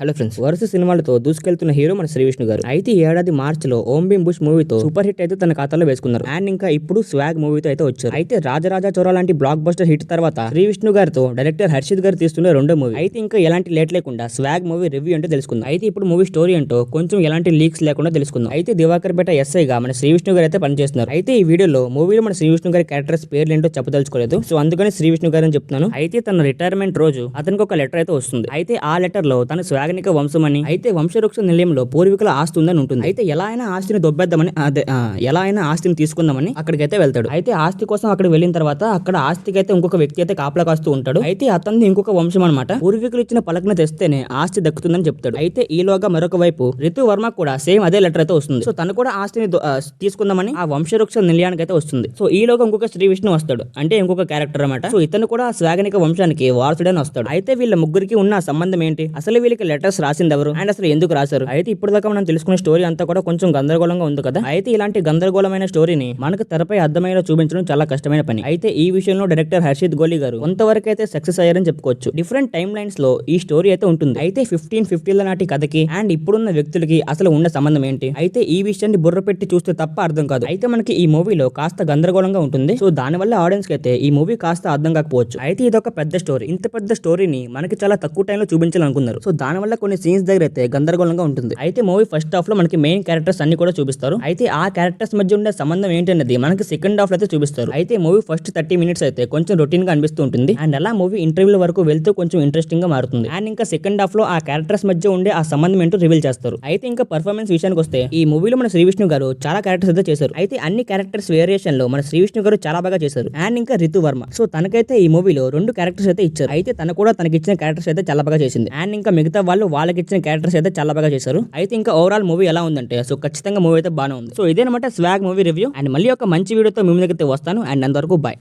Hello friends వరుస సినిమాలతో దూసుకెళ్తున్న hero మన శ్రీ విష్ణు గారు. అయితే ఈ ఏడాది మార్చ్లో ఓం బుష్ మూవీతో సూపర్ హిట్ అయితే తన ఖాతాలో వేసుకున్నారు. అండ్ ఇంకా ఇప్పుడు స్వాగ్ మూవీతో అయితే వచ్చారు. అయితే రాజరాజా చోరా లాంటి బ్లాక్ బస్టర్ హిట్ తర్వాత శ్రీ విష్ణు గారితో డైరెక్టర్ హర్షిత్ గారు తీస్తున్న రెండో మూవీ. అయితే ఇంకా ఎలాంటి లేట్ లేకుండా స్వాగ్ మూవీ రివ్యూ అంటే తెలుసుకుందాం. అయితే ఇప్పుడు మూవీ స్టోరీ ఏంటో కొంచెం ఎలాంటి లీక్స్ లేకుండా తెలుసుకుందాం. అయితే దివాకర్ పేట ఎస్ఐ గా మన శ్రీ విష్ణు గారు అయితే పనిచేస్తున్నారు. అయితే ఈ వీడియోలో మూవీలో మన శ్రీ విష్ణు గారి క్యారెక్టర్స్ పేర్లు ఏంటో చెప్పదలుచుకోలేదు. సో అందుకని శ్రీ విష్ణు గారు అని చెప్తున్నాను. అయితే తన రిటైర్మెంట్ రోజు అతనికి ఒక లెటర్ అయితే వస్తుంది. అయితే ఆ లెటర్లో తన స్వాగ్ వంశం అని అయితే వంశవృక్ష నిలయంలో పూర్వీకుల ఆస్తి ఉందని ఉంటుంది. అయితే ఎలా అయినా ఆస్తిని దొబ్బేద్దామని అదే ఎలా అయినా ఆస్తిని తీసుకుందామని అక్కడికైతే వెళ్తాడు. అయితే ఆస్తి కోసం అక్కడ వెళ్ళిన తర్వాత అక్కడ ఆస్తికి అయితే ఇంకొక వ్యక్తి అయితే కాపలా కాస్తూ ఉంటాడు. అయితే అతన్ని ఇంకొక వంశం అనమాట పూర్వీకులు ఇచ్చిన పలకన తెస్తేనే ఆస్తి దక్కుతుందని చెప్తాడు. అయితే ఈలోగా మరొక వైపు రితు వర్మ కూడా సేమ్ అదే లెటర్ అయితే వస్తుంది. సో తను కూడా ఆస్తిని ఆ, తీసుకుందామని ఆ వంశవృక్ష నిలయానికి అయితే వస్తుంది. సో ఈలోగా ఇంకొక శ్రీ విష్ణు వస్తాడు. అంటే ఇంకొక క్యారెక్టర్ అనమాట సో ఇతను కూడా స్వాగనిక వంశానికి వారసుడని వస్తాడు. అయితే వీళ్ళ ముగ్గురికి ఉన్న సంబంధం ఏంటి? అసలు వీళ్ళకి లెటర్స్ రాసింది ఎవరు అండ్ అసలు ఎందుకు రాశారు? అయితే ఇప్పుడు దాకా మనం తెలుసుకున్న స్టోరీ అంతా కూడా కొంచెం గందరగోళంగా ఉంది కదా? అయితే ఇలాంటి గందరగోళమైన స్టోరీని మనకు తెరపై అర్థమయ్యేలా చూపించడం చాలా కష్టమైన పని. అయితే ఈ విషయంలో డైరెక్టర్ హర్షిత్ గోలీ గారు కొంతవరకు అయితే సక్సెస్ అయ్యారని చెప్పుకోవచ్చు. డిఫరెంట్ టైమ్ లైన్స్లో ఈ స్టోరీ అయితే ఉంటుంది. అయితే ఫిఫ్టీన్ ఫిఫ్టీల నాటి కథకి అండ్ ఇప్పుడున్న వ్యక్తులకి అసలు ఉన్న సంబంధం ఏంటి? అయితే ఈ విషయాన్ని బుర్ర పెట్టి చూస్తే తప్ప అర్థం కాదు. అయితే మనకి ఈ మూవీలో కాస్త గందరగోళంగా ఉంటుంది. సో దాని వల్ల ఆడియన్స్కి అయితే ఈ మూవీ కాస్త అర్థం కాకపోవచ్చు. అయితే ఇది ఒక పెద్ద స్టోరీ ఇంత పెద్ద స్టోరీని మనకి చాలా తక్కువ టైంలో చూపించాలనుకున్నారు. సో దాని వల్ల కొన్ని సీన్స్ దగ్గర అయితే గందరగోళంగా ఉంటుంది. అయితే మూవీ ఫస్ట్ హాఫ్లో మనకి మెయిన్ క్యారెక్టర్స్ అన్ని కూడా చూపిస్తారు. అయితే ఆ క్యారెక్టర్స్ మధ్య ఉండే సంబంధం ఏంటనేది మనకి సెకండ్ హాఫ్లో అయితే చూపిస్తారు. అయితే మూవీ ఫస్ట్ థర్టీ మినిట్స్ అయితే కొంచెం రొటీన్గా అనిపిస్తూ ఉంటుంది. అండ్ అలా మూవీ ఇంటర్వ్యూ వరకు వెళ్తూ కొంచెం ఇంట్రెస్టింగ్గా మారుతుంది. అండ్ ఇంకా సెకండ్ హాఫ్లో ఆ క్యారెక్టర్స్ మధ్య ఉండే ఆ సంబంధం ఏంటో రివీల్ చేస్తారు. అయితే ఇంకా పర్ఫార్మెన్స్ విషయానికి వస్తే ఈ మూవీలో మన శ్రీ విష్ణు గారు చాలా క్యారెక్టర్స్ అయితే చేశారు. అయితే అన్ని క్యారెక్టర్స్ వేరియేషన్లో మన శ్రీ విష్ణు గారు చాలా బాగా చేశారు. అండ్ ఇంకా రితు వర్మ. సో తనకైతే ఈ మూవీలో రెండు క్యారెక్టర్స్ అయితే ఇచ్చారు. అయితే తన కూడా తనకి ఇచ్చిన క్యారెక్టర్స్ అయితే చాలా బాగా చేసింది. అండ్ ఇంకా మిగతా వాళ్ళు వాళ్ళకి ఇచ్చిన క్యారెక్టర్స్ అయితే చాలా బాగా చేశారు. అయితే ఇంకా ఓవరాల్ మూవీ ఎలా ఉందంటే సో ఖచ్చితంగా మూవీ అయితే బాగానే ఉంది. సో ఇదేనమాట స్వాగ్ మూవీ రివ్యూ అండ్ మళ్ళీ ఒక మంచి వీడియోతో మీ ముందుకైతే వస్తాను. అండ్ అంతవరకు బాయ్